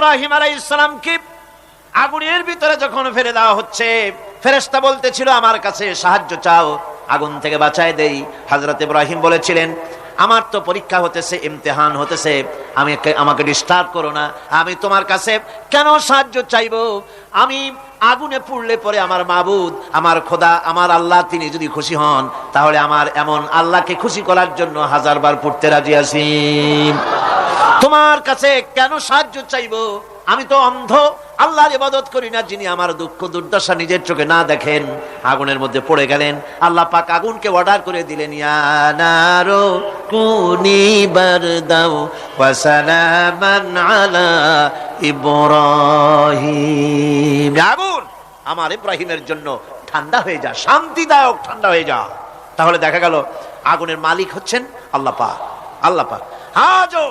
ইব্রাহিম আলাই ইসলামকে আগুনের ভিতরে যখন ফেলে দেওয়া হচ্ছে ফেরেস্তা বলতেছিল, আমার কাছে সাহায্য চাও, আগুন থেকে বাঁচায় দেই। হাজরত ইব্রাহিম বলেছিলেন আমার তো পরীক্ষা হতেছে, ইমতেহান হতেছে, আমি আমাকে ডিস্টার্ব করো না। আমি তোমার কাছে কেন সাহায্য চাইব? আমি আগুনে পুড়লে পরে আমার মাবুদ, আমার খোদা, আমার আল্লাহ তিনি যদি খুশি হন, তাহলে আমার এমন আল্লাহকে খুশি করার জন্য হাজারবার পড়তে রাজি আছি। তোমার কাছে কেন সাহায্য চাইব? আমি তো অন্ধ, আল্লাহর ইবাদত করি না, যিনি আমার দুঃখ, দুর্দশা নিজের চোখে না দেখেন। আগুনের মধ্যে পড়ে গেলেন। আল্লাহ পাক আগুনকে অর্ডার করে দিলেন ইয়ানারো কুনি বারদাও আলা ইব্রাহিম। আগুন, আমার ইব্রাহিমের জন্য ঠান্ডা হয়ে যা, শান্তিদায়ক ঠান্ডা হয়ে যা। তাহলে দেখা গেল, আগুনের মালিক হচ্ছেন আল্লাহ পাক আল্লাহ পাক। আজও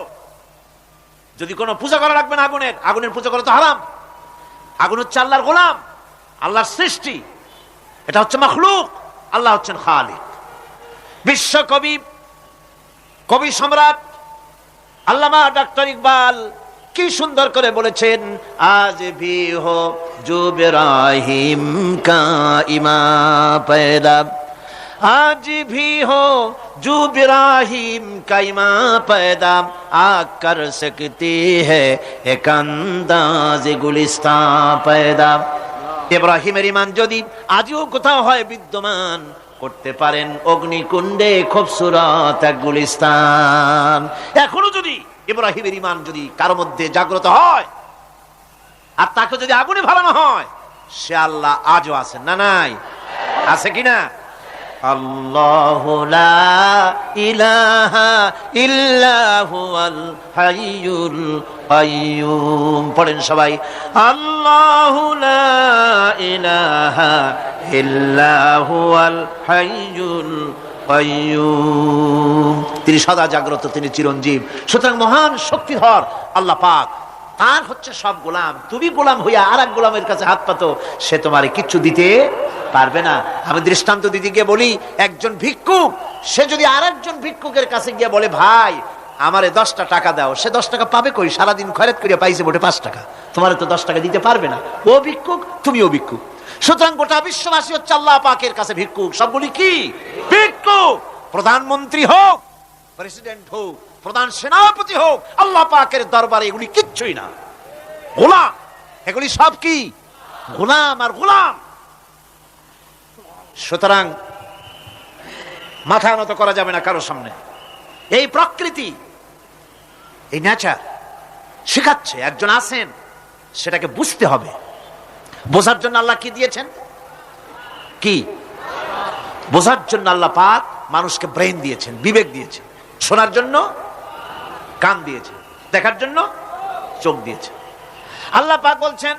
যদি কোনো পূজা করা লাগবে না আগুনের আগুনের পূজা করা তো হারাম। আগুন হচ্ছে আল্লাহর গোলাম, আল্লাহর সৃষ্টি। এটা হচ্ছে মখলুক, আল্লাহ হচ্ছেন খালিক। বিশ্ব কবি সম্রাট আল্লামা ডাক্তার ইকবাল কি সুন্দর করে বলেছেন, আজ ভি হো জুবরাহিম কা ইমা पैदा आज भी हो जो इब्राहिम का इमा पैदा आ कर सकती है एक अंदाज गुलिस्तां पैदा ইব্রাহিমের ইমান যদি আজও কোথাও হয় বিদ্যমান করতে পারেন অগ্নিকুণ্ডে খুবসুরত এক গুলিস্তান এখনো যদি ইব্রাহিমের ইমান যদি কারো মধ্যে জাগ্রত হয় আর তাকে যদি আগুনে ভালানো হয় সে আল্লাহ আজও আছেন না নাই আছে কিনা আল্লাহ ইলাহা ইল্লা হুয়াল হাইয়ুল কাইয়ুম। পড়েন সবাই, আল্লাহ ইলাহা ইল্লা হুয়াল হাইয়ুল কাইয়ুম। তিনি সদা জাগ্রত, তিনি চিরঞ্জীব। সুতরাং মহান শক্তিধর আল্লাহ পাক তার হচ্ছে সব গোলাম। তুমি গোলাম হইয়া আর এক গোলামের কাছে হাত পাতো, সে তোমার কিচ্ছু দিতে পারবে না। আমি দৃষ্টান্ত দিদি গিয়ে বলি, একজন ভিক্ষুক, সে যদি আর একজন ভিক্ষুকের কাছে গিয়ে বলে, ভাই, আমারে দশটা টাকা দাও। সে দশ টাকা পাবে কই? সারাদিন খয়রাত করিয়া পাইছে মোটে পাঁচ টাকা। তোমার তো দশ টাকা দিতে পারবে না। ও ভিক্ষুক, তুমিও ভিক্ষুক। সুতরাং গোটা বিশ্ববাসী হচ্ছে আল্লাহ পাকের কাছে ভিক্ষুক। সবগুলি কি? ভিক্ষুক! প্রধানমন্ত্রী হোক প্রেসিডেন্ট হোক, প্রধান সেনাপতি হোক, আল্লাহ পাকের দরবারে এগুলি কিচ্ছুই না। গোলাম, এগুলি সব কি? গোলাম আর গোলাম। সুতরাং মাথা নত করা যাবে না কারও সামনে। এই প্রকৃতি, এই নেচার শেখাচ্ছে, একজন আছেন, সেটাকে বুঝতে হবে। বোঝার জন্য আল্লাহ কি দিয়েছেন? কি? বোঝার জন্য আল্লাহ পাক মানুষকে ব্রেন দিয়েছেন, বিবেক দিয়েছেন। শোনার জন্য কান দিয়েছে, দেখার জন্য চোখ দিয়েছে। আল্লাহ পাক বলছেন,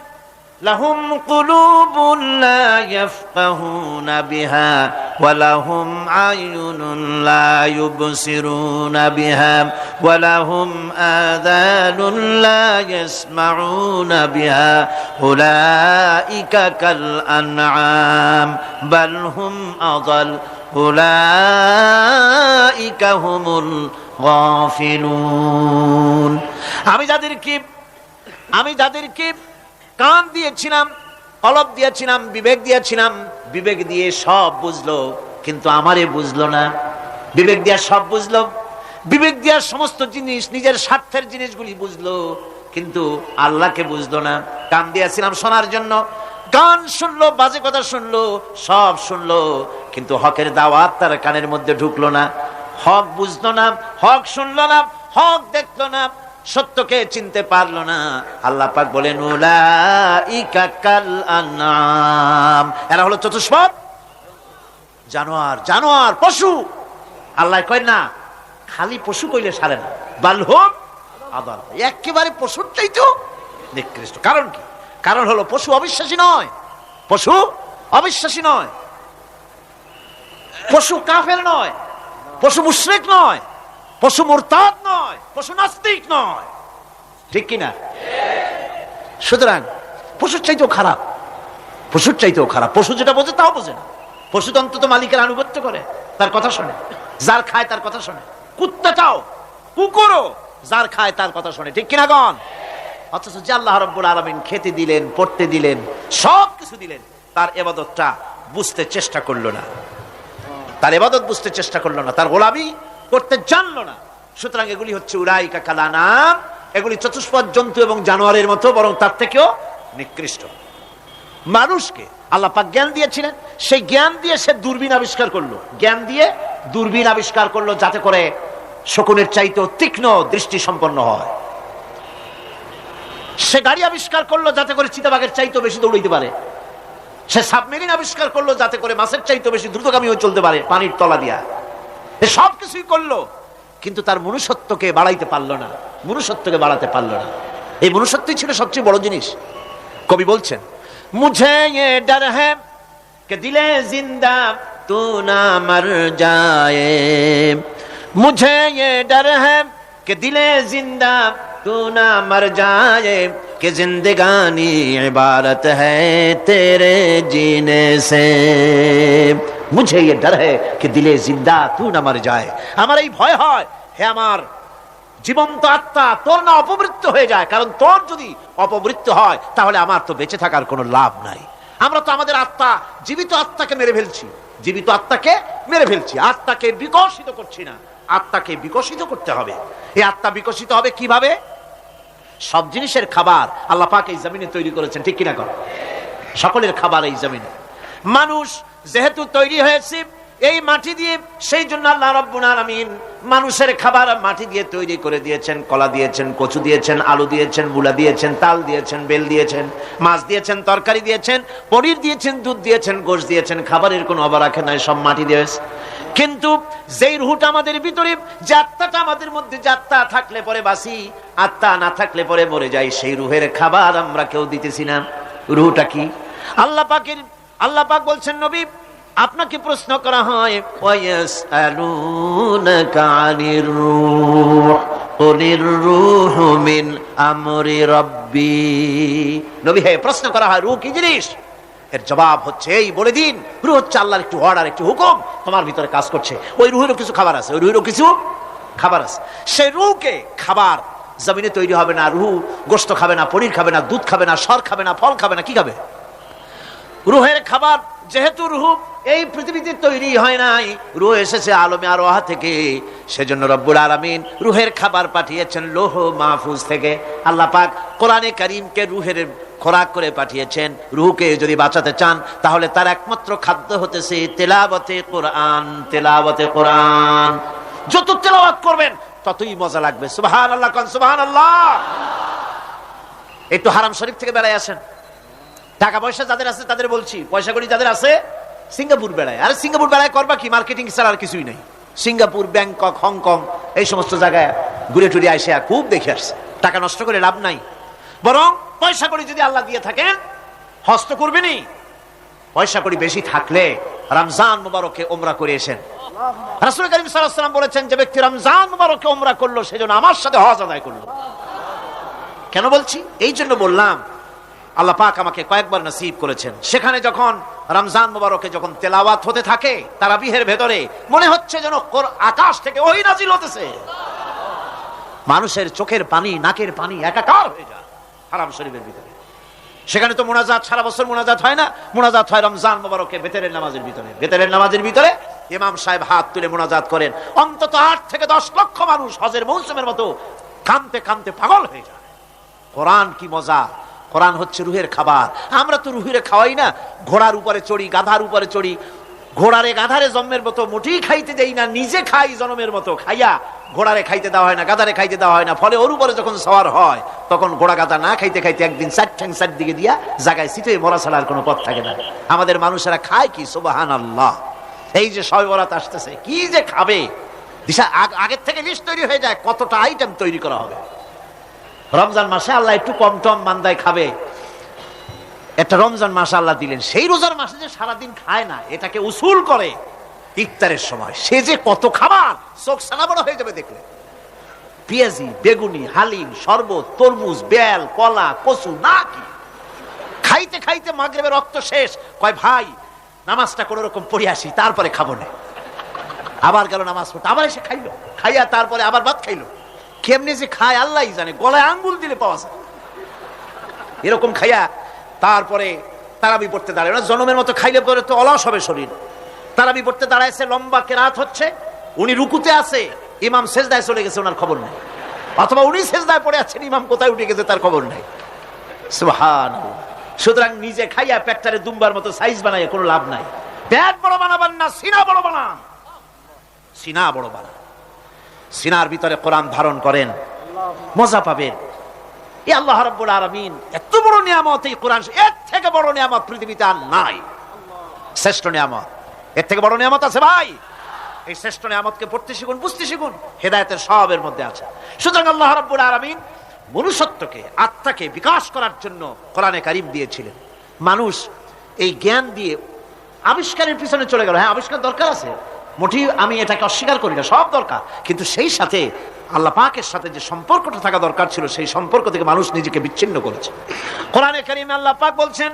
লাহুম কুলুবুন লা ইয়াফকাহুনা বিহা ওয়া লাহুম আয়ুনুন লা ইউবসিরুনা বিহা ওয়া লাহুম আযানুন লা ইয়াসমাউনা বিহা উলাইকা কাল আনআম বাল হুম আযাল উলাইকা হুমুল গাফিলুন। আমি যাদেরকে আমি যাদেরকে কান দিয়েছিলাম, কলব দিয়েছিলাম, বিবেক দিয়েছিলাম, বিবেক দিয়ে সব বুঝলো, কিন্তু আমারে বুঝলো না। বিবেক দিয়া সব বুঝলো। বিবেক দিয়া সমস্ত জিনিস, নিজের স্বার্থের জিনিসগুলি বুঝলো, কিন্তু আল্লাহকে বুঝলো না। কান দিয়েছিলাম শোনার জন্য গান শুনলো, বাজে কথা শুনলো, সব শুনলো, কিন্তু হকের দাওয়াত তার কানের মধ্যে ঢুকলো না। হক বুঝলো না, হক শুনলো না, হক দেখল না, সত্যকে চিনতে পারল না। আল্লাহ পাক আনআম। এরা হলো চতুষ্পদ। জানোয়ার জানোয়ার, পশু। আল্লাহ কয়, না, খালি পশু কইলে সারে না। বালহুম আদাল একেবারে পশুর চাইতো নিকৃষ্ট। কারণ কি? কারণ হলো পশু অবিশ্বাসী নয়। পশু অবিশ্বাসী নয়। পশু কাফের নয়। পশু মুশরিক নয়। পশু মুরতাদ নয়। পশু নাস্তিক নয়। ঠিক কিনা? সুতরাং পশুর চাইতেও খারাপ। পশুর চাইতেও খারাপ। পশু যেটা বোঝে তাও বোঝে না। পশু তো মালিকের আনুগত্য করে, তার কথা শোনে। যার খায় তার কথা শোনে। কুত্তাটাও, কুকুরও যার খায় তার কথা শোনে। ঠিক কিনা গন অথচ যে আল্লাহ রব্বুল আলমিন খেতে দিলেন, পড়তে দিলেন, সব কিছু দিলেন, তার এবাদতটা বুঝতে চেষ্টা করল না। তার এবাদত বুঝতে চেষ্টা করল না, তার গোলামি করতে জানলো না। সুতরাং এগুলি হচ্ছে উড়াইকা কালানাম এগুলি চতুষ্পদ জন্তু এবং জানোয়ারের মতো, বরং তার থেকেও নিকৃষ্ট। মানুষকে আল্লাহ পাক জ্ঞান দিয়েছিলেন, সেই জ্ঞান দিয়ে সে দূরবীন আবিষ্কার করল। জ্ঞান দিয়ে দূরবীন আবিষ্কার করল যাতে করে শকুনের চাইতেও তীক্ষ্ণ দৃষ্টি সম্পন্ন হয়। সে গাড়ি আবিষ্কার করল যাতে করে চিতাবাঘের চাইতে বেশি দৌড়াইতে পারে। সে সাবমেরিন আবিষ্কার করল যাতে করে মাছের চাইতে বেশি দ্রুতগামী হয়ে চলতে পারে পানির তলা দিয়া। এ সব কিছুই করল, কিন্তু তার মনুষ্যত্বকে বাড়াইতে পারল না। মনুষ্যত্বকে বাড়াতে পারল না। এই মনুষ্যত্বই ছিল সবচেয়ে বড় জিনিস। কবি বলছেন, মুঝে ডর হ্যাঁ দিলে জিন্দা তু না মর যায় মুঝে ডর হ্যাঁ দিলে জিন্দা तू ना मर जाए कि जिंदगानी इबारत है तेरे जीने से मुझे ये डर है कि दिले जिंदा तू ना मर जाए আমার এই ভয় হয় হে আমার জীবন্ত আত্মা তোর না অপবৃত্ত হয়ে যায় কারণ তোর যদি অপবৃত্ত হয় তাহলে আমার তো বেঁচে থাকার কোনো লাভ নাই আমরা তো আমাদের আত্মা জীবিত আত্মাকে মেরে ফেলছি জীবিত আত্মাকে মেরে ফেলছি আত্মাকে বিকশিত করছি না আত্মাকে বিকশিত করতে হবে। এই আত্মা বিকশিত হবে কীভাবে? সব জিনিসের খাবার আল্লাহ পাক এই জমিনে তৈরি করেছেন, ঠিক কিনা কর সকলের খাবার এই জমিনে। মানুষ যেহেতু তৈরি হয়েছে এই মাটি দিয়ে, সেই জন্য আল্লাহ রব্বুল আলামিন মানুষের খাবার মাটি দিয়ে তৈরি করে দিয়েছেন, কলা দিয়েছেন, কচু দিয়েছেন, আলু দিয়েছেন, মূলা দিয়েছেন, তাল দিয়েছেন, বেল দিয়েছেন, মাছ দিয়েছেন, তরকারি দিয়েছেন, পনির দিয়েছেন, দুধ দিয়েছেন, গোশ দিয়েছেন, খাবারের কোনো অভাব রাখে নাই, সব মাটি দিয়েছে কিন্তু যেই রুহুটা আমাদের ভিতরে, যে আত্মাটা আমাদের মধ্যে, যে আত্মা থাকলে পরে বাসি আত্মা না থাকলে পরে মরে যাই, সেই রুহের খাবার আমরা কেউ দিতেছি না। রুহটা কি? আল্লাহ পাকের, আল্লাহ পাক বলছেন, নবী আপনাকে প্রশ্ন করা হয় হে, প্রশ্ন করা হয়, রূহ কি জিনিস? এর জবাব হচ্ছে, এই বলে দিন, রুহ হচ্ছে আল্লাহর একটু অর্ডার একটু হুকুম, তোমার ভিতরে কাজ করছে। ওই রুহেরও কিছু খাবার আছে, ওই রুহেরও কিছু খাবার আছে। সেই রুকে খাবার জমিনে তৈরি হবে না, রুহ গোস্ত খাবে না, পনির খাবে না, দুধ খাবে না, সর খাবে না, ফল খাবে না, কি খাবে? রুহের খাবার যেহেতু রুহ এই পৃথিবীতে তৈরি হয় নাই, রুহ এসেছে আলমে আরোহা থেকে। সেজন্য রব্বুল আলামিন রুহের খাবার পাঠিয়েছেন লোহ মাহফুজ থেকে। আল্লাহ পাক কোরআনে করিমকে রুহের খোরাক করে পাঠিয়েছেন। রুহকে যদি বাঁচাতে চান, তাহলে তার একমাত্র খাদ্য হতেছে তেলাবতে কোরআন তেলাবতে কোরআন। যত তেলাওয়াত করবেন, ততই মজা লাগবে। সুবহান আল্লাহ সুবহান আল্লাহ একটু হারাম শরীফ থেকে বেড়ায় আসেন। টাকা পয়সা যাদের আছে তাদের বলছি পয়সা করি যাদের আছে, সিঙ্গাপুর বেড়ায়। আর সিঙ্গাপুর বেড়ায় করবা কি? মার্কেটিং ছাড়া আর কিছুই নাই। সিঙ্গাপুর, ব্যাংকক, হংকং, এই সমস্ত জায়গায় ঘুরে টুরে আসে খুব দেখে আসছে। টাকা নষ্ট করে লাভ নাই। বরং পয়সা করি যদি আল্লাহ দিয়ে থাকেন, হস্ত করবেনি পয়সা করি বেশি থাকলে রমজান মুবারকে ওমরা করে এসেন। রাসুল করিম সাল্লাম বলেছেন, যে ব্যক্তি রমজান মুবারকে ওমরা করল, সেজন্য আমার সাথে হজ আদায় করল। কেন বলছি? এই জন্য বললাম আল্লাহ পাক আমাকে কয়েকবার নসিব করেছেন। সেখানে যখন রমজান মুবারকে যখন তেলাওয়াত হতে থাকে তারা বিহের ভেতরে মনে হচ্ছে যেন আকাশ থেকে ওই নাজিল হতেছে। মানুষের চোখের পানি, নাকের পানি একাকার হয়ে যায় হারাম শরীফের ভিতরে। সেখানে তো মোনাজাত, সারা বছর মোনাজাত হয় না। মোনাজাত হয় রমজান মুবারকে বেতেরের নামাজের ভিতরে। বেতেরের নামাজের ভিতরে ইমাম সাহেব হাত তুলে মোনাজাত করেন। অন্তত আট থেকে দশ লক্ষ মানুষ হজের মৌসুমের মতো কানতে কানতে পাগল হয়ে যায়। কোরআন কি মজা? কোরআন হচ্ছে রুহের খাবার। আমরা তো রুহের খাওয়াই না, ঘোড়ার উপরে চড়ি, গাধার উপরে চড়ি। ঘোড়ারে গাধারে জন্মের মতো মুঠি খাইতে দেই না, নিজে খাই জন্মের মতো, খাইয়া ঘোড়ারে খাইতে দেওয়া হয় না, গাধারে খাইতে দেওয়া হয় না। ফলে ওর উপরে যখন সওয়ার হয়, তখন ঘোড়া গাধা না খাইতে খাইতে একদিন চার ঠ্যাং চার দিকে দিয়া জায়গায় সিটে মরা ছাড়ার কোনো পথ থাকে না। আমাদের মানুষেরা খায় কি? সুবাহান আল্লাহ এই যে সয় বরাত আসতেছে, কি যে খাবে? দিশা আগ- আগের থেকে লিস্ট তৈরি হয়ে যায়, কতটা আইটেম তৈরি করা হবে। রমজান মাসে আল্লাহ একটু কম টম মান্দায় খাবে। একটা রমজান মাসে আল্লাহ দিলেন। সেই রোজার মাসে যে সারাদিন খায় না, এটাকে উসুল করে ইফতারের সময়। সে যে কত খাবার, চোখ সানা বড় হয়ে যাবে দেখলে। পেঁয়াজি, বেগুনি, হালিম, শরবত, তরমুজ, বেল, কলা, কচু, না কি? খাইতে খাইতে মাগরেবের রক্ত শেষ। কয়, ভাই, নামাজটা কোন রকম পড়ে আসি, তারপরে খাব না। আবার গেল নামাজ পড়তে। আবার এসে খাইলো। খাইয়া তারপরে আবার ভাত খাইলো। কেমনে যে খায়, আল্লাহ জানে। গলায় আঙ্গুল দিলে পাওয়া যায়। এরকম খাইয়া তারপরে তারাবি পড়তে দাঁড়ায়। ওরা জনমের মতো খাইলে পরে তো অলস হবে শরীর। তারাবি পড়তে দাঁড়াইছে, লম্বা কেরাত হচ্ছে। উনি রুকুতে আছে, ইমাম সেজদায় চলে গেছে, ওনার খবর নেই। অথবা উনি সেজদায় পড়ে আছেন, ইমাম কোথায় উঠে গেছে, তার খবর নেই। সুবহান সুতরাং নিজে খাইয়া পেটটারে দুম্বার মতো সাইজ বানাইয়া কোনো লাভ নাই। পেট বড় বানাবার না, সিনা বড় বানান। সিনা বড় বানান। সিনার ভিতরে কোরআন ধারণ করেন। মজা পাবেন। এই আল্লাহ রাব্বুল আলামিন এত বড় নিয়ামত এই কোরআন এর থেকে বড় নিয়ামত পৃথিবীতে আর নাই। শ্রেষ্ঠ নিয়ামত। এর থেকে বড় নিয়ামত আছে ভাই। এই শ্রেষ্ঠ নিয়ামতকে পড়তে শিখুন, বুঝতে শিখুন। হেদায়েতের সবের মধ্যে আছে। সুতরাং আল্লাহ রাব্বুল আলামিন মনুষ্যত্বকে, আত্মাকে বিকাশ করার জন্য কোরআনে কারিম দিয়েছিলেন। মানুষ এই জ্ঞান দিয়ে আবিষ্কারের পিছনে চলে গেল। হ্যাঁ আবিষ্কার দরকার আছে। মোটেই আমি এটাকে অস্বীকার করি না, সব দরকার। কিন্তু সেই সাথে আল্লাহ পাকের সাথে যে সম্পর্কটা থাকা দরকার ছিল, সেই সম্পর্ক থেকে মানুষ নিজেকে বিচ্ছিন্ন করেছে। কোরআনে কারিমে আল্লাহ পাক বলছেন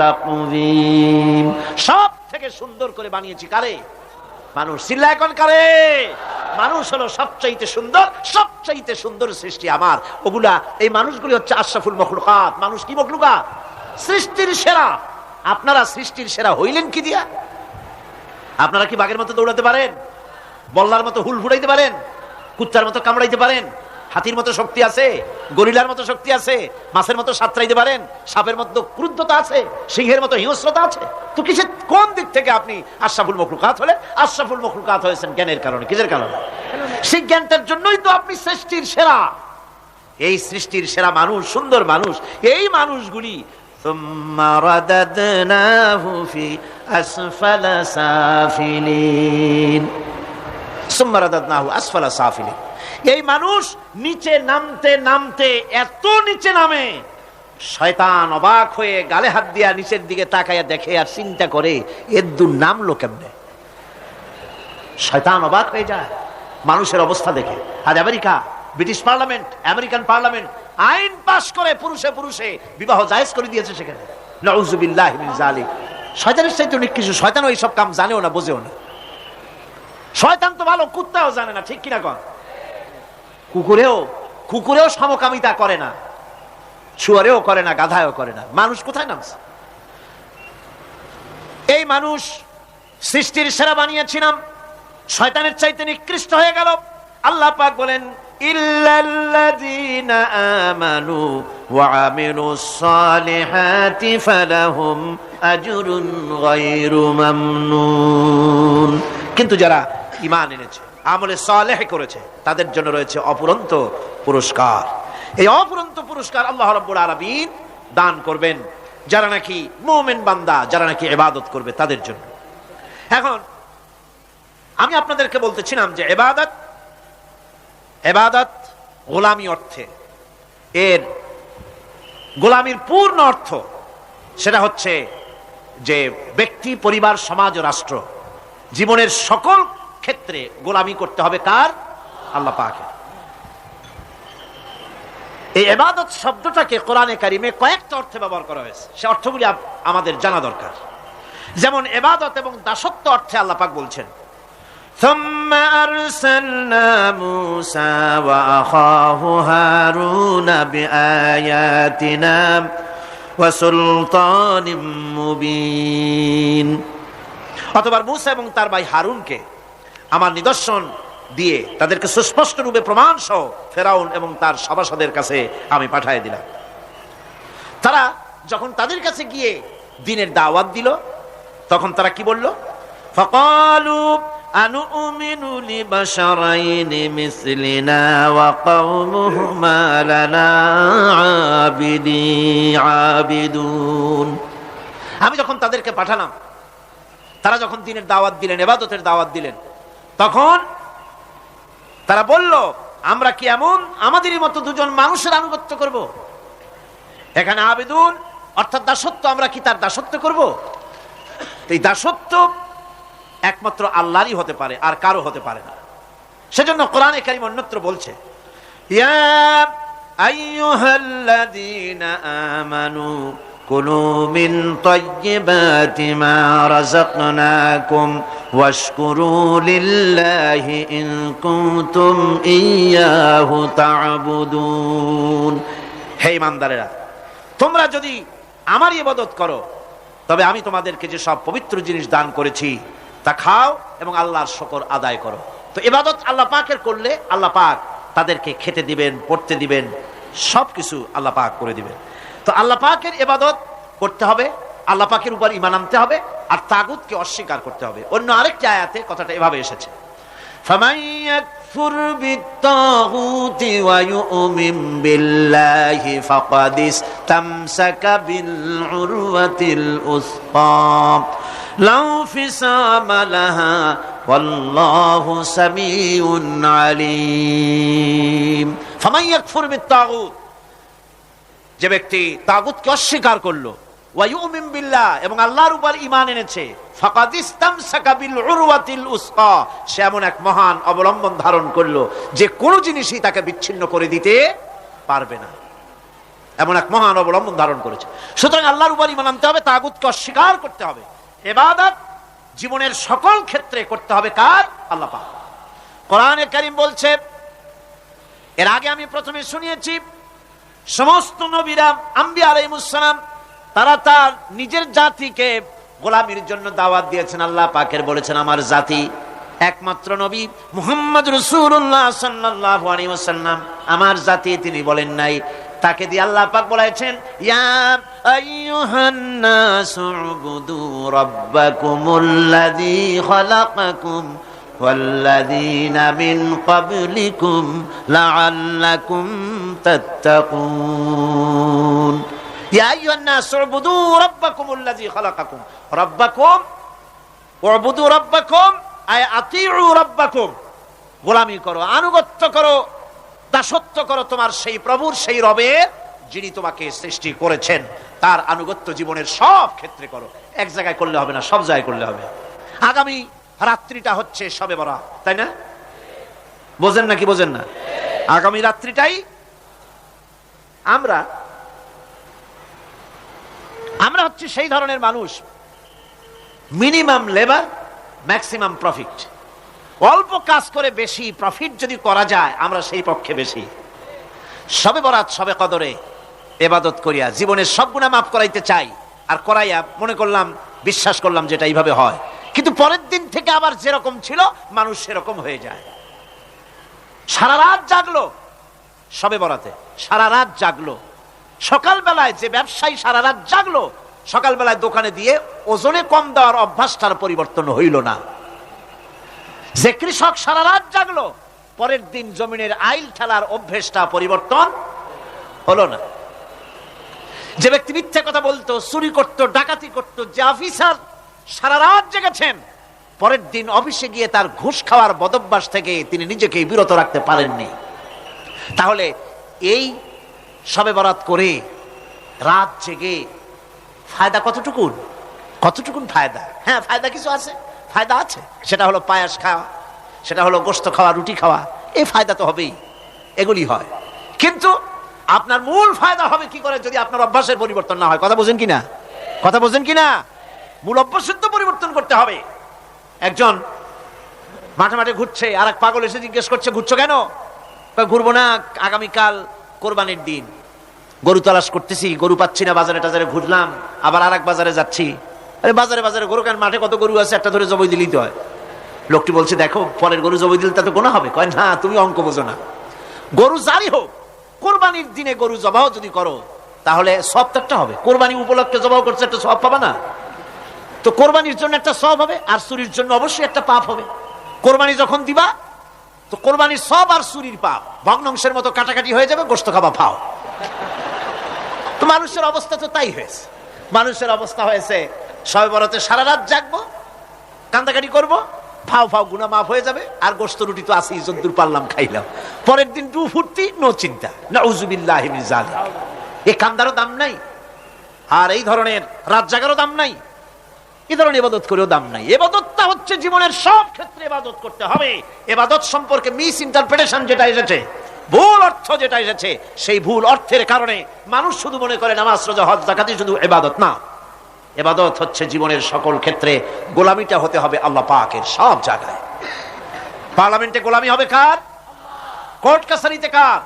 তাকওয়িম। সব থেকে সুন্দর করে বানিয়েছি কারে? মানুষ চিল্লা এখন কারে? মানুষ হলো সবচাইতে সুন্দর সবচাইতে সুন্দর সৃষ্টি আমার। ওগুলা, এই মানুষগুলি হচ্ছে আশরাফুল মখলুকাত। মানুষ কি মখলুকাত? সৃষ্টির সেরা। আপনারা সৃষ্টির সেরা হইলেন কি দিয়া? আপনারা কি বাঘের মতো দৌড়াতে পারেন? বল্লার মতো হুল ফুটাইতে পারেন? কুত্তার মতো কামড়াইতে পারেন? হাতির মতো শক্তি আছে? গরিলার মতো শক্তি আছে? মাছের মতো সাঁতরাইতে পারেন? সাপের মতো ক্রুদ্ধতা আছে? সিংহের মতো হিংস্রতা আছে? তো কিসের, কোন দিক থেকে আপনি আশরাফুল মখলুকাত হলে আশরাফুল মখলুকাত হয়েছেন জ্ঞানের কারণে। কিসের কারণে? সেই জ্ঞানটার জন্যই তো আপনি সৃষ্টির সেরা। এই সৃষ্টির সেরা মানুষ, সুন্দর মানুষ, এই মানুষগুলি ثم رددناه في أسفل سافلين ثم رددناه أسفل سافلين এই মানুষ নিচে নামতে নামতে এত নিচে নামে শয়তান অবাক হয়ে গালে হাত দিয়া নিচের দিকে তাকাইয়া দেখে আর চিন্তা করে এর দূর নামলো কেমনে শয়তান অবাক হয়ে যায় মানুষের অবস্থা দেখে আজ America British parliament American parliament আইন পাশ করে পুরুষে পুরুষে বিবাহ জায়েজ করে দিয়েছে সেখানে। নউজুবিল্লাহ জালিক শয়তানের অনেক কিছু কাম জানেও না, বোঝেও না। শয়তান তো ভালো, কুত্তাও জানে না, ঠিক কন? কুকুরেও কুকুরেও সমকামিতা করে না। শুয়ারেও করে না, গাধায়ও করে না। মানুষ কোথায় নামছে? এই মানুষ সৃষ্টির সেরা বানিয়েছিলাম। শয়তানের চাইতে নিকৃষ্ট হয়ে গেল। আল্লাহ পাক বলেন ইল্লাল্লাযীনা আমানু ওয়া আমিলুস সালিহাতি ফালাহুম আজরুন গায়রু মামনুন। কিন্তু যারা ঈমান এনেছে, আমলে সালেহ করেছে, তাদের জন্য রয়েছে অপুরন্ত পুরস্কার। এই অপুরন্ত পুরস্কার আল্লাহ রাব্বুল আলামিন দান করবেন। যারা নাকি মুমিন বান্দা, যারা নাকি এবাদত করবে, তাদের জন্য। এখন, আমি আপনাদেরকে বলতেছিলাম যে এবাদত এবাদত গোলামি অর্থে। এর গোলামির পূর্ণ অর্থ সেটা হচ্ছে যে ব্যক্তি, পরিবার, সমাজ রাষ্ট্র জীবনের সকল ক্ষেত্রে গোলামি করতে হবে কার? আল্লাহ পাকে এই এবাদত শব্দটাকে কোরআনে কারিমে কয়েকটা অর্থে ব্যবহার করা হয়েছে। সে অর্থগুলি আমাদের জানা দরকার। যেমন এবাদত এবং দাসত্ব অর্থে আল্লাহ পাক বলছেন ثم أرسلنا موسى وأخاه هارون بآياتنا وسلطان مبين অতবার মুসা এবং তার ভাই হারুনকে আমার নিদর্শন দিয়ে তাদেরকে সুস্পষ্ট রূপে প্রমাণ সহ ফেরাউন এবং তার সভাসদের কাছে আমি পাঠিয়ে দিলাম তারা যখন তাদের কাছে গিয়ে দিনের দাওয়াত দিল তখন তারা কি বলল فقالوا أنؤمن لبشرين مثلنا وقومهما لنا عابدي عابدون আমি যখন তাদেরকে পাঠালাম তারা যখন দিনের দাওয়াত দিলেন এবাদতের দাওয়াত দিলেন তখন তারা বলল আমরা কি এমন আমাদেরই মতো দুজন মানুষের আনুগত্য করব এখানে আবেদন অর্থাৎ দাসত্ব আমরা কি তার দাসত্ব করব এই দাসত্ব একমাত্র আল্লাহরই হতে পারে আর কারো হতে পারে না সেজন্য কোরআনে কারিম অন্যত্র বলছে ইয়া আইয়ুহাল্লাযীনা আমানু كلوا من طيبات ما رزقناكم واشكروا لله إن كنتم إياه تعبدون হে ইমানদারেরা তোমরা যদি আমার ইবাদত করো তবে আমি তোমাদেরকে যে সব পবিত্র জিনিস দান করেছি তা খাও এবং আল্লাহর শকর আদায় করো। তো এবাদত আল্লাহ পাকের করলে আল্লাহ পাক তাদেরকে খেতে দিবেন, পড়তে দিবেন সব কিছু আল্লাহ পাক করে দিবেন। তো আল্লাহ পাকের এবাদত করতে হবে, আল্লাহ পাকের উপর ইমান আনতে হবে, আর তাগুতকে অস্বীকার করতে হবে। অন্য আরেকটি আয়াতে কথাটা এভাবে এসেছে। يكفر بالطاغوت ويؤمن بالله فقد استمسك بالعروة الأثقى لا انفصام لها والله سميع عليم فمن يكفر بالطاغوت যে ব্যক্তি তাগুতকে অস্বীকার করলো ওয়ায়ুমিন বিল্লাহ এবং আল্লাহর উপর ঈমান এনেছে। সে এমন এক মহান অবলম্বন ধারণ করল যে কোনো জিনিসই তাকে বিচ্ছিন্ন করে দিতে পারবে না। এমন এক মহান অবলম্বন ধারণ করেছে। সুতরাং আল্লাহর উপর ঈমান আনতে হবে অস্বীকার করতে হবে। এবাদত জীবনের সকল ক্ষেত্রে করতে হবে কার? আল্লাহ কোরআনে কারীম বলছে, এর আগে আমি প্রথমে শুনিয়েছি, সমস্ত নবীরা, আম্বিয়া আলাইহিসসালাম তারা তার নিজের জাতিকে গোলামির জন্য দাওয়াত দিয়েছেন আল্লাহ পাকের বলেছেন আমার জাতি একমাত্র নবী মুহাম্মদ রাসূলুল্লাহ সাল্লাল্লাহু আলাইহি ওয়াসাল্লাম আমার জাতি তিনি বলেন নাই তাকে দিয়ে আল্লাহ পাক বলেছেন ইয়া আইয়ুহান নাসু উবুদু রাব্বাকুমুল্লাযী খালাকাকুম والذين من قبلكم لعلكم تتقون গোলামি করো, আনুগত্য করো, দাসত্ব করো তোমার সেই প্রভুর, সেই রবের যিনি তোমাকে সৃষ্টি করেছেন। তার আনুগত্য জীবনের সব ক্ষেত্রে করো। এক জায়গায় করলে হবে না, সব জায়গায় করলে হবে। আগামী রাত্রিটা হচ্ছে সবে বড় তাই না? বোঝেন নাকি বোঝেন না? আগামী রাত্রিটাই আমরা আমরা হচ্ছে সেই ধরনের মানুষ। মিনিমাম লেবার ম্যাক্সিমাম প্রফিট অল্প কাজ করে বেশি প্রফিট যদি করা যায়, আমরা সেই পক্ষে বেশি। সবে বরাত, সবে কদরে এবাদত করিয়া জীবনের সব গুণা মাফ করাইতে চাই, আর করাইয়া মনে করলাম, বিশ্বাস করলাম যেটা এইভাবে হয়। কিন্তু পরের দিন থেকে আবার যেরকম ছিল, মানুষ সেরকম হয়ে যায়। সারা রাত জাগলো, সবে বরাতে। সারা রাত জাগলো। সকালবেলায় যে ব্যবসায়ী সারা রাত জাগলো, সকালবেলায় দোকানে দিয়ে ওজনে কম দেওয়ার অভ্যাসটার পরিবর্তন হইল না। যে কৃষক সারা রাত জাগলো, পরের দিন জমিনের আইল ঠেলার অভ্যেসটা পরিবর্তন হলো না। যে ব্যক্তি মিথ্যে কথা বলতো, চুরি করতো, ডাকাতি করতো, যে অফিসার সারা রাত জেগেছেন, পরের দিন অফিসে গিয়ে তার ঘুষ খাওয়ার বদভ্যাস থেকে তিনি নিজেকে বিরত রাখতে পারেননি। তাহলে এই সবে বরাত করে রাত জেগে ফায়দা কতটুকুন? কতটুকুন ফায়দা? হ্যাঁ ফায়দা কিছু আছে, ফায়দা আছে। সেটা হলো পায়াস খাওয়া, সেটা হলো গোস্ত খাওয়া, রুটি খাওয়া এই ফায়দা তো হবেই, এগুলি হয়। কিন্তু আপনার মূল ফায়দা হবে কি করে যদি আপনার অভ্যাসের পরিবর্তন না হয়? কথা বোঝেন কিনা? কথা বোঝেন কিনা? মূল অভ্যাসের তো পরিবর্তন করতে হবে। একজন মাঠে মাঠে ঘুরছে আর এক পাগল এসে জিজ্ঞেস করছে, ঘুরছো কেন? ঘুরবো না, আগামীকাল কোরবানির দিন। গরু তালাশ করতেছি, গরু পাচ্ছি না, বাজারে টাজারে ঘুরলাম, আবার আর বাজারে যাচ্ছি। আরে বাজারে বাজারে গরু কেন? মাঠে কত গরু আছে, একটা ধরে জবই দিলেই তো হয়। লোকটি বলছে, দেখো, পরের গরু জবই দিলে তাতে গোনা হবে? কয়, না, তুমি অঙ্ক বোঝো না। গরু জারি হোক, কোরবানির দিনে গরু জবাও যদি করো, তাহলে সব তো একটা হবে। কোরবানি উপলক্ষে জবাও করছে, একটা সব পাবা না? তো কোরবানির জন্য একটা সব হবে, আর চুরির জন্য অবশ্যই একটা পাপ হবে। কোরবানি যখন দিবা তো কোরবানির সব আর চুরির পাপ। ভগ্নংশের মতো কাটাকাটি হয়ে যাবে গোস্ত খাবা ফাও তো মানুষের অবস্থা তো তাই হয়েছে। মানুষের অবস্থা হয়েছে, সবে বড়তে সারা রাত জাগবো, কান্দাকাটি করব ফাও ফাও গুনা মাফ হয়ে যাবে, আর গোস্ত রুটি তো আসি যদ্দূর পারলাম, খাইলাম। পরের দিন টু ফুর্তি নো চিন্তা। না উজুবিল্লাহ এই কান্দারও দাম নাই, আর এই ধরনের রাত জাগারও দাম নাই। এই ধরনের এবাদত করেও দাম নাই। এবাদতটা হচ্ছে জীবনের সব ক্ষেত্রে এবাদত করতে হবে। এবাদত সম্পর্কে মিস ইন্টারপ্রিটেশন যেটা এসেছে, ভুল অর্থ যেটা এসেছে, সেই ভুল অর্থের কারণে মানুষ শুধু মনে করে নামাজ, রোজা, হজ জাকাতি শুধু এবাদত না। এবাদত হচ্ছে জীবনের সকল ক্ষেত্রে গোলামিটা হতে হবে আল্লাহ পাকের সব জায়গায়। পার্লামেন্টে গোলামি হবে কার? কোর্ট কাছারিতে কার?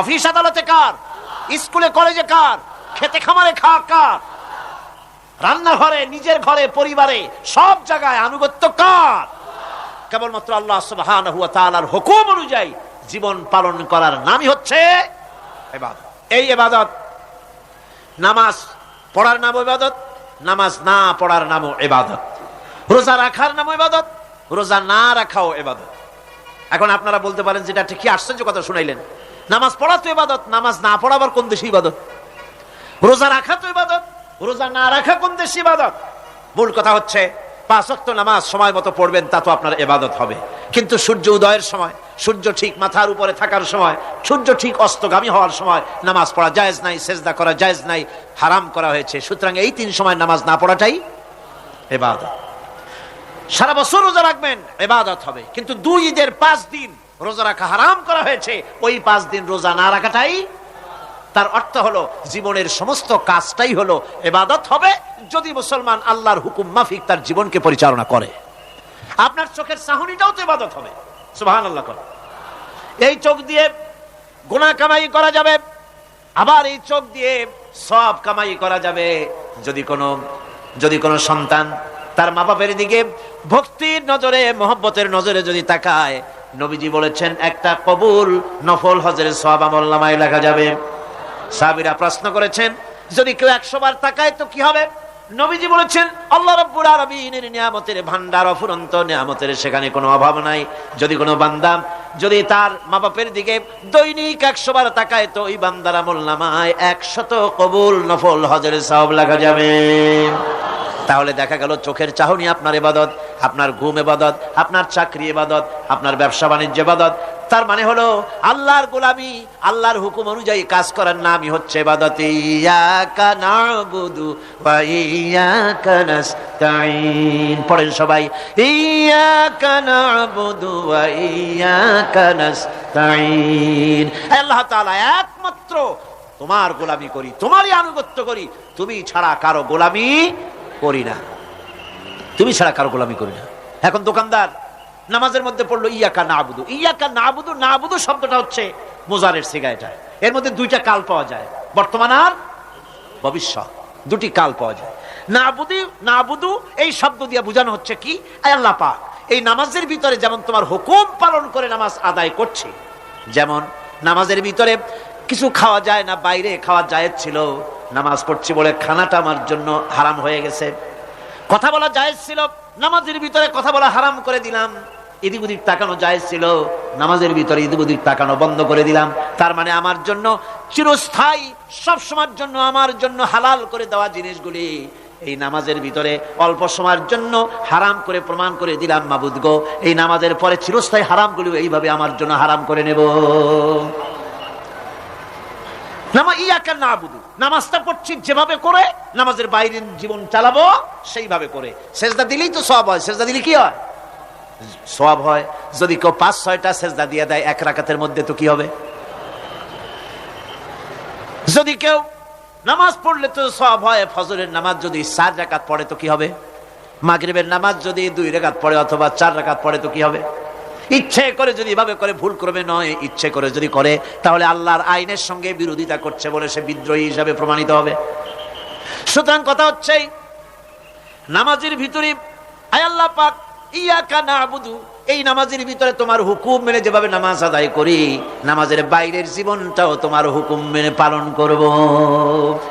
অফিস আদালতে কার? স্কুলে, কলেজে কার? খেতে খামারে খা কার? রান্নাঘরে, নিজের ঘরে, পরিবারে, সব জায়গায় আনুগত্য কার? কেবলমাত্র আল্লাহ সুবহানাহু ওয়া তাআলার হুকুম অনুযায়ী জীবন পালন করার নামই হচ্ছে এই ইবাদত, নামাজ পড়ার নাম ইবাদত, নামাজ না পড়ার নামও এবাদত রোজা রাখার নাম ইবাদত, রোজা না রাখাও এবাদত এখন আপনারা বলতে পারেন যেটা ঠিকই আশ্চর্য কথা শুনাইলেন। নামাজ পড়া তো এবাদত নামাজ না পড়া আবার কোন দেশে ইবাদত? রোজা রাখা তো ইবাদত রোজা না রাখা কোন দেশ ইবাদত? মূল কথা হচ্ছে, পাঁচ ওয়াক্ত নামাজ সময় মতো পড়বেন, তা তো আপনার ইবাদত হবে। কিন্তু সূর্য উদয়ের সময়, সূর্য ঠিক মাথার উপরে থাকার সময়, সূর্য ঠিক অস্তগামী হওয়ার সময় নামাজ পড়া জায়েজ নাই, সেজদা করা জায়েজ নাই, হারাম করা হয়েছে। সুতরাং এই তিন সময় নামাজ না পড়াটাই এবাদত সারা বছর রোজা রাখবেন এবাদত হবে। কিন্তু দুই ঈদের পাঁচ দিন রোজা রাখা হারাম করা হয়েছে, ওই পাঁচ দিন রোজা না রাখাটাই তার অর্থ হলো, জীবনের সমস্ত কাজটাই হলো এবাদত হবে যদি মুসলমান আল্লাহর হুকুম মাফিক তার জীবনকে পরিচালনা করে। আপনার চোখের চাহনিটাও তো এবাদত হবে। সুবাহান আল্লাহ করে। এই চোখ দিয়ে গুণা কামাই করা যাবে, আবার এই চোখ দিয়ে সব কামাই করা যাবে। যদি কোনো যদি কোনো সন্তান তার মা বাপের দিকে ভক্তির নজরে, মহব্বতের নজরে যদি তাকায়, নবীজি বলেছেন, একটা কবুল, নফল হজের সব আমল নামায় লেখা যাবে। সাহাবীরা প্রশ্ন করেছেন, যদি কেউ একশো বার তাকায় তো কি হবে? নবীজি বলেছেন, আল্লাহ রব্বুল আলামিনের নিয়ামতের ভান্ডার অফুরন্ত, নিয়ামতের সেখানে কোনো অভাব নাই। যদি কোনো বান্দা, যদি তার মা বাপের দিকে দৈনিক একশো বার তাকায়, তো ওই বান্দার আমল নামায় একশত কবুল নফল হজের সব লেখা যাবে। তাহলে দেখা গেল চোখের চাহনি আপনার এবাদত আপনার ঘুম এবাদত আপনার চাকরি এবাদত আপনার ব্যবসা বাণিজ্য এবাদত তার মানে হলো, আল্লাহর গোলামি, আল্লাহর হুকুম অনুযায়ী কাজ করার নামই হচ্ছে পড়েন সবাই আল্লাহ একমাত্র তোমার গোলামি করি, তোমারই আনুগত্য করি। তুমি ছাড়া কারও গোলামি করি না। তুমি ছাড়া কারও গোলামি করি না। এখন দোকানদার নামাজের মধ্যে পড়ল, ইয়াকা না আবুদু ইয়াকা না আবুদু না আবুদু শব্দটা হচ্ছে মোজারের সিগা এর মধ্যে দুইটা কাল পাওয়া যায়। বর্তমান আর ভবিষ্যৎ। দুটি কাল পাওয়া যায়। না আবুদি না আবুদু এই শব্দ দিয়ে বোঝানো হচ্ছে কি? আল্লাহ পাক, এই নামাজের ভিতরে যেমন তোমার হুকুম পালন করে নামাজ আদায় করছি, যেমন নামাজের ভিতরে কিছু খাওয়া যায় না, বাইরে খাওয়া যায় ছিল, নামাজ পড়ছি বলে খানাটা আমার জন্য হারাম হয়ে গেছে। কথা বলা যায় ছিল, নামাজের ভিতরে কথা বলা হারাম করে দিলাম। এদিক ওদিক তাকানো জায়েজ ছিল। নামাজের ভিতরে এদিক ওদিক তাকানো বন্ধ করে দিলাম। তার মানে আমার জন্য চিরস্থায়ী সব সময়ের জন্য আমার জন্য হালাল করে দেওয়া জিনিসগুলি এই নামাজের ভিতরে অল্প সময়ের জন্য হারাম করে প্রমাণ করে দিলাম, মাবুদ গো। এই নামাজের পরে চিরস্থায়ী হারামগুলি এইভাবে আমার জন্য হারাম করে নেব। নামা নামাজটা পড়ছি যেভাবে করে, নামাজের বাইরের জীবন চালাবো সেইভাবে করে। সেজদা দিলেই তো সব হয়। সেজদা দিলে কি হয়? সব হয়। যদি কেউ পাঁচ, ছয়টা সেজদা দিয়ে দেয় এক রাকাতের মধ্যে, তো কি হবে? যদি কেউ নামাজ পড়লে তো সব হয়, ফজরের নামাজ যদি চার রাকাত পড়ে, তো কি হবে? মাগরিবের নামাজ যদি দুই রেখাত পড়ে অথবা চার রাকাত পড়ে, তো কি হবে? ইচ্ছে করে যদি এভাবে করে ভুল করবে নয়, ইচ্ছে করে যদি করে, তাহলে আল্লাহর আইনের সঙ্গে বিরোধিতা করছে বলে সে বিদ্রোহী হিসাবে প্রমাণিত হবে। সুতরাং কথা হচ্ছে নামাজের ভিতরে আয় আল্লাহ পাক এই নামাজের ভিতরে তোমার হুকুম মেনে যেভাবে নামাজ আদায় করি, নামাজের বাইরের জীবনটাও তোমার হুকুম মেনে পালন করব।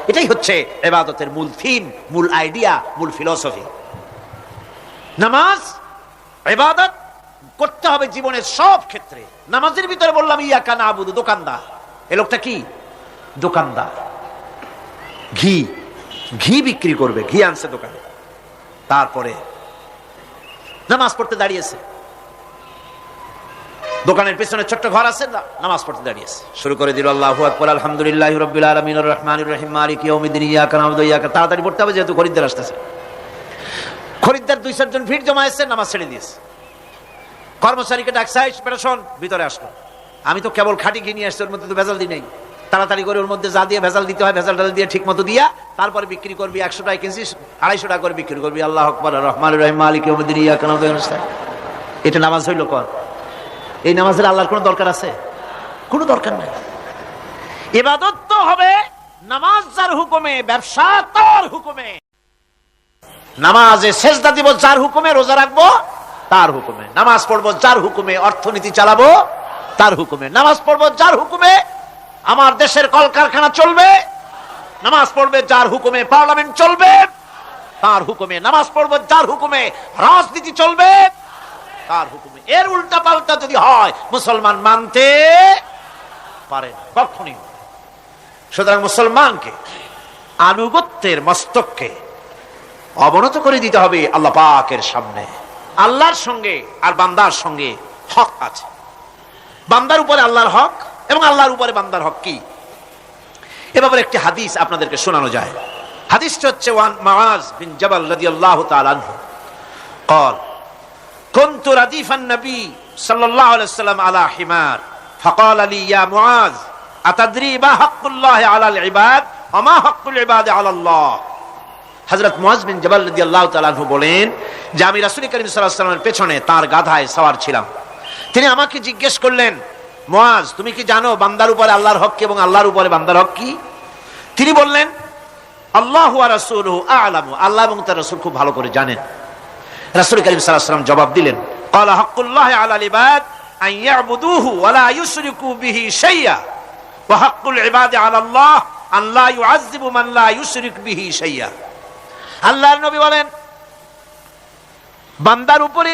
এটাই হচ্ছে এবাদতের মূল থিম, মূল আইডিয়া, মূল ফিলসফি। নামাজ, এবাদত করতে হবে জীবনের সব ক্ষেত্রে। নামাজের ভিতরে বললাম, ইয়াকা না আবুদু দোকানদার। এ লোকটা কি? দোকানদার। ঘি ঘি বিক্রি করবে, ঘি আনছে দোকানে। তারপরে নামাজ পড়তে দাঁড়িয়েছে। দোকানের পেছনে ছোট্ট ঘর আছে, না, নামাজ পড়তে দাঁড়িয়েছে। শুরু করে দিল, আল্লাহু আকবার, আলহামদুলিল্লাহ রাব্বিল আলামিন আর রহমানির রহিম, মালিক ইয়াউমিদ্দিন, ইয়াকা নাবুদু ওয়া ইয়াকা তাড়াতাড়ি পড়তে হবে, যেহেতু খরিদ্দার আসতেছে। খরিদ্দার দুই, চারজন ভিড় জমা এসেছে নামাজ ছেড়ে দিয়েছে। কর্মচারীকে ডাকছে পেটেশন ভিতরে আসলো আমি তো কেবল খাটি নিয়ে আসছি, ওর মধ্যে তো ভেজাল দিই নেই। তাড়াতাড়ি করে ওর মধ্যে যা দিয়ে ভেজাল দিতে হয়, ভেজাল টাল দিয়ে ঠিক মতো দিয়া, তারপরে বিক্রি করবি একশো টাকা কিনছিস আড়াইশো টাকা করে বিক্রি করবি। আল্লাহ আকবর রহমান রহিম নাস্তাঈন। এটা নামাজ হইল কর। এই নামাজের আল্লাহর কোনো দরকার আছে? কোনো দরকার নাই। ইবাদত তো হবে, নামাজ যার হুকুমে, ব্যবসা তার হুকুমে। নামাজে সেজদা দিব যার হুকুমে, রোজা রাখব তার হুকুমে। নামাজ পড়ব যার হুকুমে, অর্থনীতি চালাবো তার হুকুমে। নামাজ পড়ব যার হুকুমে আমার দেশের কলকারখানা চলবে, নামাজ পড়বে, যার হুকুমে পার্লামেন্ট চলবে, তার হুকুমে নামাজ পড়বে, যার হুকুমে রাজনীতি চলবে, তার হুকুমে এর উল্টা পাল্টা যদি হয়, মুসলমান মানতে পারে কখনই সুতরাং মুসলমানকে, আনুগত্যের মস্তককে অবনত করে দিতে হবে আল্লাহ পাকের সামনে। আল্লাহর সঙ্গে আর বান্দার সঙ্গে হক আছে। বান্দার উপরে আল্লাহর হক এবং আল্লাহর উপরে বান্দার হক কি এ ব্যাপারে একটি হাদিস আপনাদেরকে শোনানো যায় হাদিসটা হচ্ছে ওয়ান মাওয়াজ বিন জাবাল রাদিয়াল্লাহু তাআলা আনহু قال كنت رديف النبي صلى الله عليه وسلم على حمار فقال لي يا معاذ أتدري ما حق الله على العباد وما حق العباد على الله হযরত মুয়াজ বিন জাবাল রাদিয়াল্লাহু তাআলা আনহু বলেন যে আমি রাসূল করিম সাল্লাল্লাহু আলাইহি ওয়াসাল্লামের পেছনে তার গাধায় সওয়ার ছিলাম তিনি আমাকে জিজ্ঞেস করলেন মুয়াজ তুমি কি জানো বান্দার উপরে আল্লাহর হক এবং আল্লাহর উপরে বান্দার হক কি? তিনি বললেন, আল্লাহ ওয়া রাসূলুহু আ'লামু। আল্লাহ এবং তার রাসূল খুব ভালো করে জানেন। রাসূল করিম ওয়াসাল্লাম জবাব দিলেন, ক্বালা হাক্কুল্লাহি আলাল ইবাদ আন ইয়াবুদুহু ওয়া লা ইউশরিকু বিহি শাইয়্যা ওয়া হাক্কুল ইবাদি আলাল্লাহ আন লা ইউআযযিবু মান লা বিহি শাইয়্যা আল্লাহর নবী বলেন, বান্দার উপরে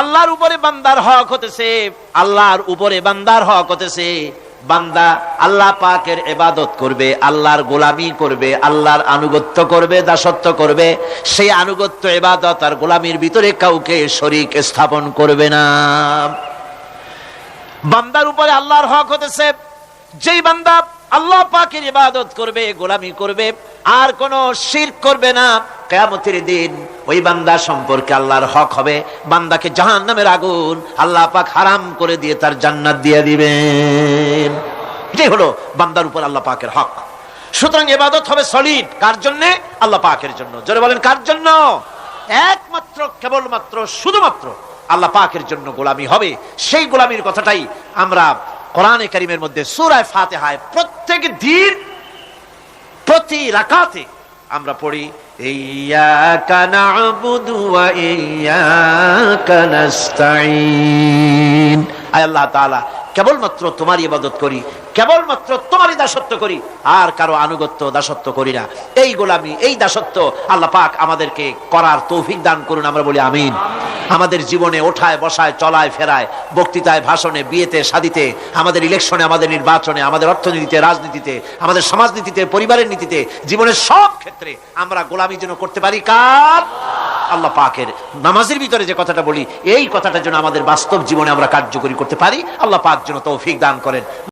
আল্লাহর উপরে বান্দার হক হতেছে, আল্লাহর উপরে বান্দার হক হতেছে। বান্দা আল্লাহ পাকের এবাদত করবে, আল্লাহর গোলামি করবে, আল্লাহর আনুগত্য করবে, দাসত্ব করবে। সেই আনুগত্য এবাদত আর গোলামির ভিতরে কাউকে শরিক স্থাপন করবে না। বান্দার উপরে আল্লাহর হক হতেছে। যেই বান্দা আল্লাহ পাকের ইবাদত করবে, গোলামি করবে, আর কোন শির করবে না। কেয়ামতের দিন ওই বান্দা সম্পর্কে আল্লাহর হক হবে। বান্দাকে জাহান নামের আগুন আল্লাহ পাক হারাম করে দিয়ে তার জান্নাত দিয়ে দিবেন। এটাই হলো বান্দার উপর আল্লাহ পাকের হক। সুতরাং এবাদত হবে সলিড। কার জন্য? আল্লাহ পাকের জন্য। জোরে বলেন, কার জন্য? একমাত্র, কেবলমাত্র, শুধুমাত্র আল্লাহ পাকের জন্য গোলামি হবে। সেই গোলামির কথাটাই আমরা কোরআনে করিমের মধ্যে সুরায় ফাতেহায় প্রত্যেক দিন, প্রতি রাকাতে আমরা পড়ি ইয়াকা না'বুদু ওয়া ইয়াকা নাস্তাইন আল্লাহ তাআলা, কেবলমাত্র তোমার ইবাদত করি কেবলমাত্র তোমারই দাসত্ব করি, আর কারও আনুগত্য দাসত্ব করি না। এই গোলামি, এই দাসত্ব আল্লাহ পাক আমাদেরকে করার তৌফিক দান করুন, আমরা বলি আমিন। আমাদের জীবনে ওঠায়, বসায়, চলায়, ফেরায়, বক্তৃতায়, ভাষণে, বিয়েতে শাদিতে আমাদের ইলেকশনে, আমাদের নির্বাচনে, আমাদের অর্থনীতিতে, রাজনীতিতে, আমাদের সমাজনীতিতে, পরিবারের নীতিতে, জীবনের সব ক্ষেত্রে আমরা গোলামি যেন করতে পারি, কার? আল্লাহ পাকের নামাজের ভিতরে যে কথাটা বলি, এই কথাটা যেন আমাদের বাস্তব জীবনে আমরা কার্যকরী করতে পারি, আল্লাহ পাক যেন তৌফিক দান করেন।